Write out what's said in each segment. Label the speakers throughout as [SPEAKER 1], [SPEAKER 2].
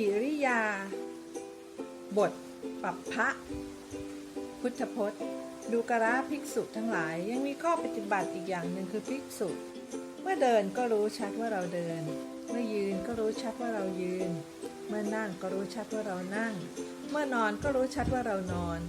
[SPEAKER 1] อิริยา บทปัปพะ พุทธพจน์ ดูกระภิกษุทั้งหลายยังมีข้อปฏิบัติอีกอย่างหนึ่งคือภิกษุ เมื่อเดินก็รู้ชัดว่าเราเดิน เมื่อยืนก็รู้ชัดว่าเรายืน เมื่อนั่งก็รู้ชัดว่าเรานั่ง เมื่อนอนก็รู้ชัดว่าเรานอน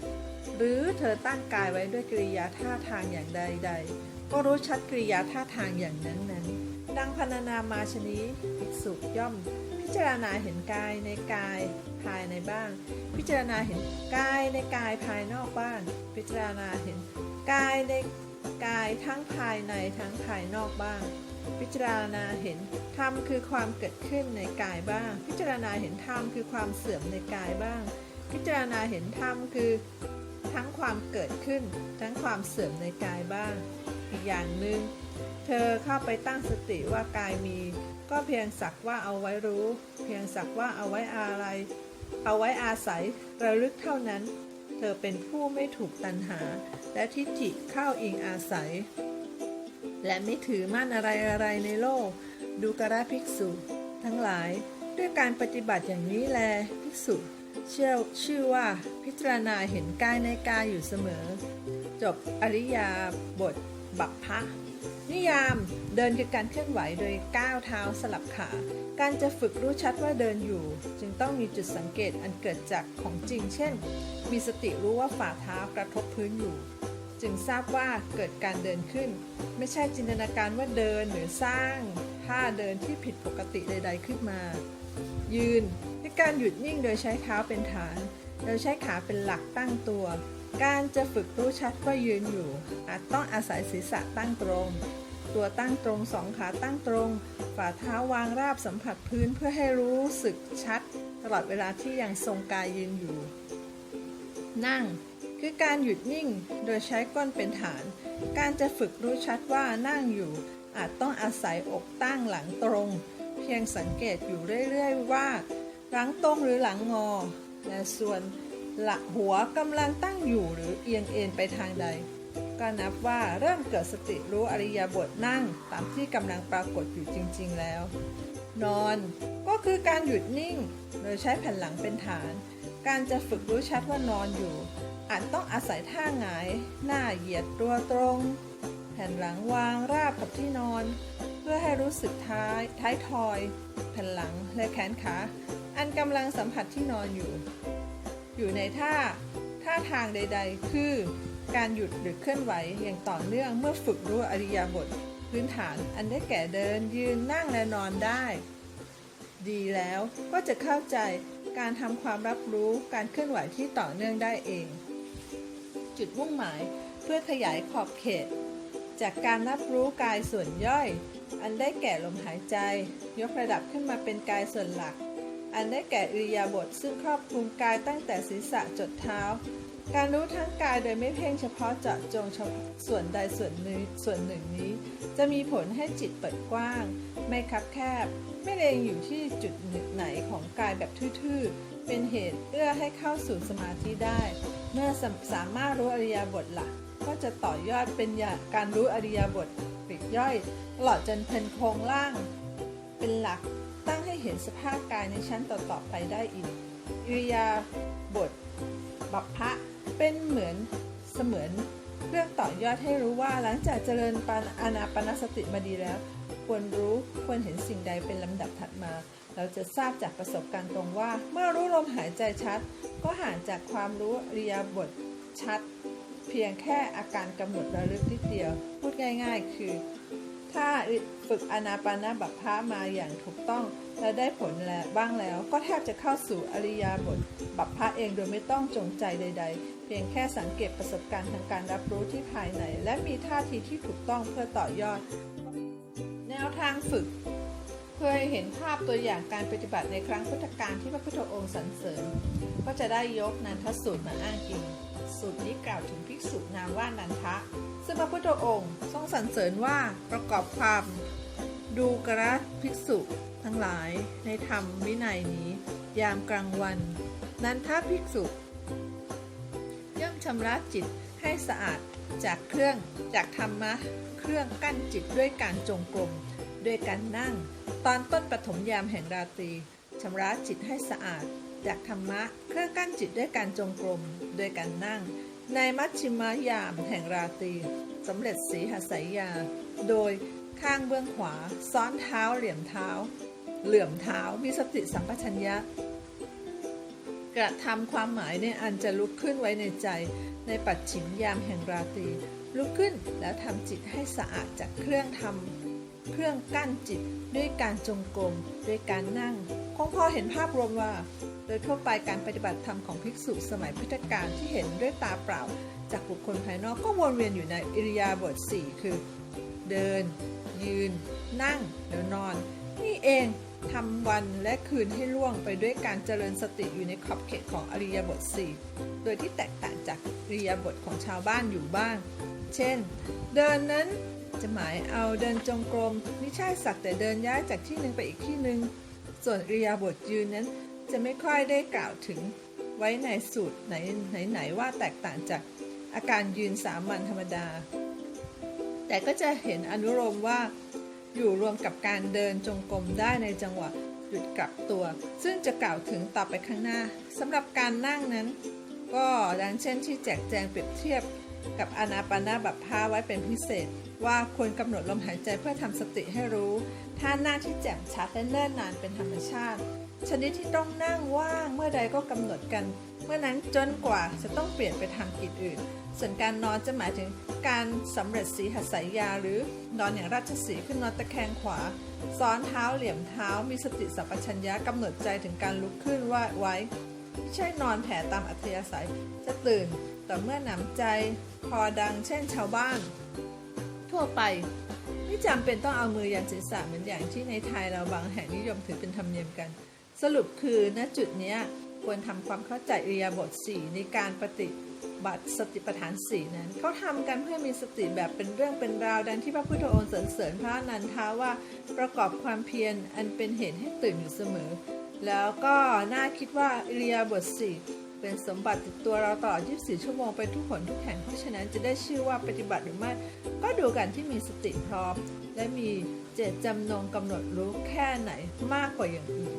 [SPEAKER 1] หรือเธอตั้งกายไว้ด้วยกริยาท่าทางอย่างใดๆก็รู้ชัดกริยาท่าทางอย่างนั้นๆ ดังพรรณนามาชนี้ภิกษุย่อม พิจารณาเห็นกายในกายภายในบ้าง พิจารณาเห็นกายในกายภายนอกบ้างพิจารณาเห็นกายในกายทั้งภายในทั้งภายนอกบ้าง พิจารณาเห็นธรรมคือความเกิดขึ้นในกายบ้าง พิจารณาเห็นธรรมคือความเสื่อมในกายบ้าง พิจารณาเห็นธรรมคือทั้งความเกิดขึ้น ทั้งความเสื่อมในกายบ้าง อีกอย่างหนึ่ง เธอเข้าไปตั้งสติว่ากายมี ก็เพียงสักว่าเอาไว้รู้ เพียงสักว่าเอาไว้อะไร เอาไว้อาศัยระลึกเท่านั้น เธอเป็นผู้ไม่ถูกตัณหา และทิฏฐิเข้าอิงอาศัย และไม่ถือมั่นอะไรอะไรในโลก ดูกระภิกษุ ทั้งหลาย ด้วยการปฏิบัติอย่างนี้แลภิกษุเชื่อชื่อว่าพิจารณาเห็นกายในกายอยู่เสมอ จบอริยาบท บัพพะนิยามเดินคือการเคลื่อนไหวโดยก้าวเท้าสลับขา การจะฝึกรู้ชัดว่าเดินอยู่ จึงต้องมีจุดสังเกตอันเกิดจากของจริง เช่น มีสติรู้ว่าฝ่าเท้ากระทบพื้นอยู่ จึงทราบว่าเกิดการเดินขึ้น ไม่ใช่จินตนาการว่าเดินหรือสร้างท่าเดินที่ผิดปกติใด ๆ ขึ้นมา ยืนคือการหยุดนิ่งโดยใช้เท้าเป็นฐาน โดยใช้ขาเป็นหลักตั้งตัว การจะฝึกรู้ชัดว่ายืนอยู่ อาจต้องอาศัยศีรษะตั้งตรง ตัวตั้งตรงสองขาตั้งตรง ฝ่าเท้าวางราบสัมผัสพื้นเพื่อให้รู้สึกชัด ตลอดเวลาที่ยังทรงกายยืนอยู่ นั่ง คือการหยุดนิ่งโดยใช้ก้นเป็นฐาน การจะฝึกรู้ชัดว่านั่งอยู่ อาจต้องอาศัยอกตั้งหลังตรง เพียงสังเกตอยู่เรื่อยๆว่า หลังตรงหรือหลังงอและส่วน หลักหัวกำลังตั้งอยู่หรือเอียงเอ็นไปทางใด ก็นับว่าเริ่มเกิดสติรู้อริยบทนั่งตามที่กำลังปรากฏอยู่จริง ๆ แล้ว นอนก็คือการหยุดนิ่ง โดยใช้แผ่นหลังเป็นฐาน การจะฝึกรู้ชัดว่านอนอยู่ อาจต้องอาศัยท่าหงาย หน้าเหยียดตัวตรง แผ่นหลังวางราบกับที่นอน เพื่อให้รู้สึกท้ายท้ายทอย แผ่นหลังและแขนขาอันกำลังสัมผัสที่นอนอยู่ อยู่ในท่าท่าทางใด ๆ คือการหยุดหรือเคลื่อนไหวอย่างต่อเนื่องเมื่อฝึกรู้อริยบทพื้นฐานอันได้แก่เดินยืนนั่งและนอนได้ ดีแล้วก็จะเข้าใจการทำความรับรู้การเคลื่อนไหวที่ต่อเนื่องได้เอง จุดมุ่งหมายเพื่อขยายขอบเขต จากการรับรู้กายส่วนย่อย อันได้แก่ลมหายใจ ยกระดับขึ้นมาเป็นกายส่วนหลัก อันได้แก่อิริยาบถซึ่งครอบคลุมกายตั้งแต่ศีรษะจดเท้า การรู้ทั้งกายโดยไม่เพ่งเฉพาะเจาะจงส่วนใดส่วนหนึ่งส่วนหนึ่งนี้ จะมีผลให้จิตเปิดกว้าง ไม่คับแคบ ไม่เลงอยู่ที่จุดไหนของกายแบบทื่อๆ เป็นเหตุเอื้อให้เข้าสู่สมาธิได้ เมื่อสาสามารถรู้อริยาบทหลักก็จะต่อยอดเป็นาการรู้อริยบทปลีกย่อย ตลอดจนเพนโครงล่างเป็นหลัก เห็นสภาพกายในชั้นต่อๆไปได้อีกอิริยาบทบัพพะเป็นเหมือนเสมือนเรื่องต่อยอดให้รู้ว่าหลังจากเจริญปานอานาปนสติมาดีแล้ว ควรรู้ควรเห็นสิ่งใดเป็นลำดับถัดมา เราจะทราบจากประสบการณ์ตรงว่า เมื่อรู้ลมหายใจชัด ก็ห่างจากความรู้อริยาบทชัด เพียงแค่อาการกำหนดระลึกนิดเดียว พูดง่าย ๆ คือ ถ้า ฝึกอนาปานาบัพพะมาอย่างถูกต้อง และได้ผลแล้วบ้างแล้ว ก็แทบจะเข้าสู่อริยบทบัพพะเองโดยไม่ต้องจงใจใด ๆ เพียงแค่สังเกตประสบการณ์ทางการรับรู้ที่ภายใน และมีท่าทีที่ถูกต้องเพื่อต่อยอด แนวทางฝึกเพื่อให้เห็นภาพตัวอย่างการปฏิบัติในครั้งพุทธกาลที่พระพุทธองค์สรรเสริญ ก็จะได้ยกนันทสูตรมาอ้างอิง สูตรนี้กล่าวถึงภิกษุนามว่านันทะ ซึ่งพระพุทธองค์ทรงสรรเสริญว่าประกอบความ ดูกระภิกษุทั้งหลายในธรรมวินัยนี้ ยามกลางวัน นั้นทะภิกษุ ย่อมชำระจิตให้สะอาดจากเครื่องจากธรรมะ เครื่องกั้นจิตด้วยการจงกรมด้วยการนั่ง ตอนต้นปฐมยามแห่งราตรีชำระจิตให้สะอาด จากธรรมะ เครื่องกั้นจิตด้วยการจงกรมโดยการนั่ง ในมัชชิมยามแห่งราตรีสำเร็จสีหสายยา โดย ข้างเบื้องขวา ซ้อนเท้าเหลี่ยมเท้า เหลื่อมเท้ามีสติสัมปชัญญะ กระทำความหมายในอันจะลุกขึ้นไว้ในใจ ในปัจฉิมยามแห่งราตรีลุกขึ้นแล้วทำจิตให้สะอาดจากเครื่องทำเครื่องกั้นจิตด้วยการจงกรมด้วยการนั่งคงพอเห็นภาพรวมว่า โดยทั่วไปการปฏิบัติธรรมของภิกษุสมัยพุทธกาลที่เห็นด้วยตาเปล่า จากบุคคลภายนอกก็วนเวียนอยู่ในอิริยาบถสี่คือ เดิน ยืน นั่งแล้วนอน นี่เองทำวันและคืนให้ล่วงไปด้วยการเจริญสติอยู่ในขอบเขตของอริยบทสี่โดยที่แตกต่างจากอริยบทของชาวบ้านอยู่บ้าง เช่น เดินนั้นจะหมายเอาเดินจงกรมไม่ใช่สักแต่เดินย้ายจากที่หนึ่งไปอีกที่หนึ่งส่วนอริยบทยืนนั้นจะไม่ค่อยได้กล่าวถึงไว้ในสูตรไหนไหนว่าแตกต่างจากอาการยืนสามัญธรรมดา แต่ก็จะเห็นอนุโลมว่าอยู่รวมกับการเดินจงกรมได้ในจังหวะหยุดกลับตัว ซึ่งจะกล่าวถึงต่อไปข้างหน้าสำหรับการนั่งนั้น ก็ดังเช่นที่แจกแจงเปรียบเทียบกับอนาปานาบัพพาไว้เป็นพิเศษ ว่าควรกำหนดลมหายใจเพื่อทำสติให้รู้ท่านั่งที่แจ่มชัดและเนิ่นนานเป็นธรรมชาติ ชนิดที่ต้องนั่งว่างเมื่อใดก็กำหนดกัน มื่อนั้นจนกว่าจะต้องเปลี่ยนไปทำกิจอื่น ส่วนการนอนจะหมายถึงการสำเร็จสีหัสายยาหรือนอนอย่างราชสีขึ้นนอนตะแคงขวา ซ้อนเท้าเหลี่ยมเท้ามีสติสัมปชัญญะกำหนดใจถึงการลุกขึ้นว่าไว้ไม่ใช่นอนแผ่ตามอัธยาศัยจะตื่นต่อเมื่อหนำใจคอดังเช่นชาวบ้าน ทั่วไปไม่จำเป็นต้องเอามือยันศีรษะเหมือนอย่างที่ในไทยเราบางแห่งนิยมถือเป็นธรรมเนียมกัน สรุปคือณจุดนี้ ควรทำความเข้าใจอิยาบถสี่ในการปฏิบัติสติปัฏฐานสี่นั้นเขาทำกันเพื่อมีสติแบบเป็นเรื่องเป็นราวดังที่พระพุทธองค์สรรเสริญพระนันทาว่าประกอบความเพียรอันเป็นเหตุให้ตื่นอยู่เสมอ แล้วก็น่าคิดว่าอิริยาบถสี่เป็นสมบัติติดตัวเราตลอด 24 ชั่วโมงไปทุกหนทุกแห่งเพราะฉะนั้นจะได้ชื่อว่าปฏิบัติหรือไม่ก็ดูกันที่มีสติพร้อม และมีเจตจำนงกำหนดรู้แค่ไหนมากกว่าอย่างอื่น